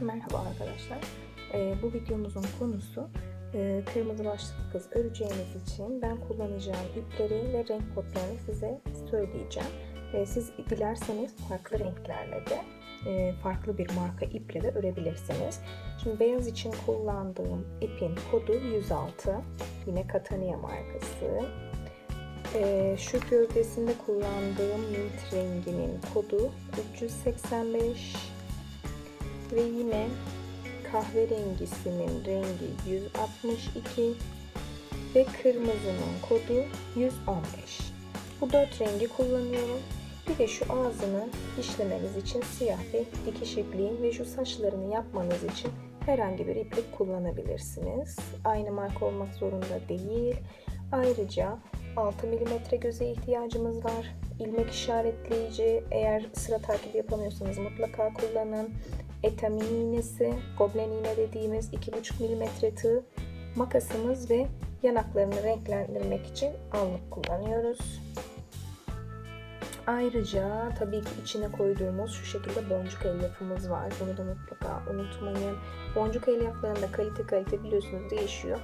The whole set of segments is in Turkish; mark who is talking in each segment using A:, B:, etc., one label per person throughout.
A: Merhaba arkadaşlar. Ee, bu videomuzun konusu e, kırmızı başlıklı kız öreceğiniz için ben kullanacağım ipleri ve renk kodlarını size söyleyeceğim. Ee, siz dilerseniz farklı renklerle de e, farklı bir marka iple de örebilirsiniz. Şimdi beyaz için kullandığım ipin kodu 106. Yine Catania markası. Ee, şu gövdesinde kullandığım mint renginin kodu 385 ve yine kahverengisinin rengi 162 ve kırmızının kodu 115. Bu dört rengi kullanıyorum. Bir de şu ağzını işlemeniz için siyah ve dikiş ipliği ve şu saçlarını yapmanız için herhangi bir iplik kullanabilirsiniz. Aynı marka olmak zorunda değil. Ayrıca 6 mm göze ihtiyacımız var. İlmek işaretleyici eğer sıra takibi yapamıyorsanız mutlaka kullanın. Etamin iğnesi, goblen iğne dediğimiz 2,5 mm tığ, makasımız ve yanaklarını renklendirmek için allık kullanıyoruz. Ayrıca tabii ki içine koyduğumuz şu şekilde boncuk elyafımız var. Bunu da mutlaka unutmayın. Boncuk elyaflarında kalite kalite biliyorsunuz değişiyor.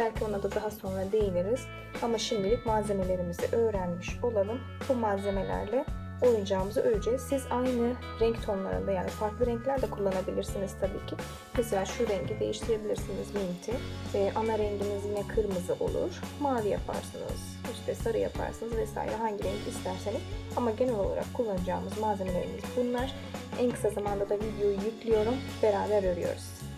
A: Belki ona da daha sonra değiniriz. Ama şimdilik malzemelerimizi öğrenmiş olalım. Bu malzemelerle oyuncağımızı öreceğiz. Siz aynı renk tonlarında yani farklı renkler de kullanabilirsiniz tabii ki. Mesela şu rengi değiştirebilirsiniz minti. Ee, ana renginiz yine kırmızı olur. Mavi yaparsınız, işte sarı yaparsınız vesaire hangi renk isterseniz. Ama genel olarak kullanacağımız malzemelerimiz bunlar. En kısa zamanda da videoyu yüklüyorum. Beraber örüyoruz.